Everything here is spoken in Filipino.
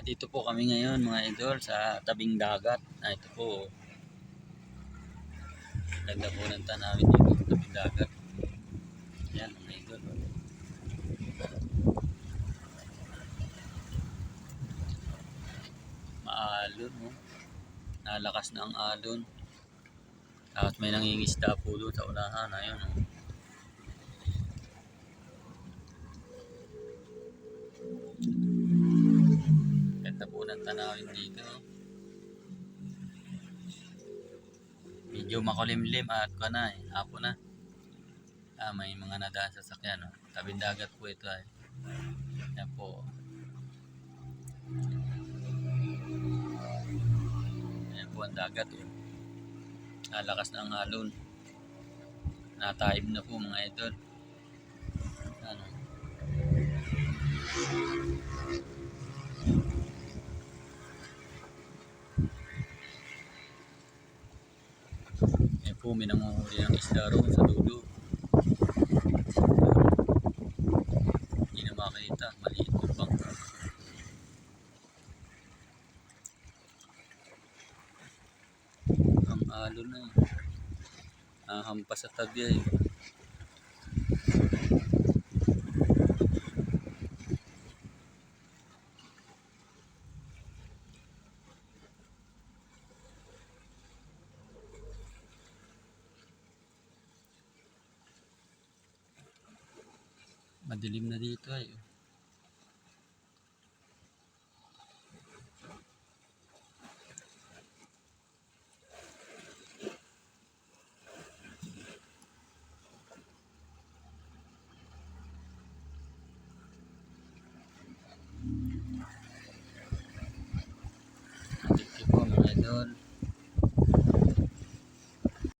At dito po kami ngayon mga idol sa tabing dagat. Ah, ito po. Ganda po ng tanawin dito sa tabing dagat. Yan mga idol. Maalon mo. Nalakas na ang alon. Tapos may nangingisda po doon sa unahan. Ayun. Oh. Ng tanawin dito. Medyo makulimlim at ko na eh. Apo na. Ah, may mga nadaan sa sakyan. Oh. Tabing dagat po ito ay. Yan po. Yan po ang dagat. Oh. Nalakas na ang alon. Nataib na po mga idol. Po, may nanguhuli ng isda roon sa dulo. Hindi na makita. Maliit yung bangka. Ang alo na eh. Ahampas sa tabi eh. Madilim na dito ay. Po mga idol.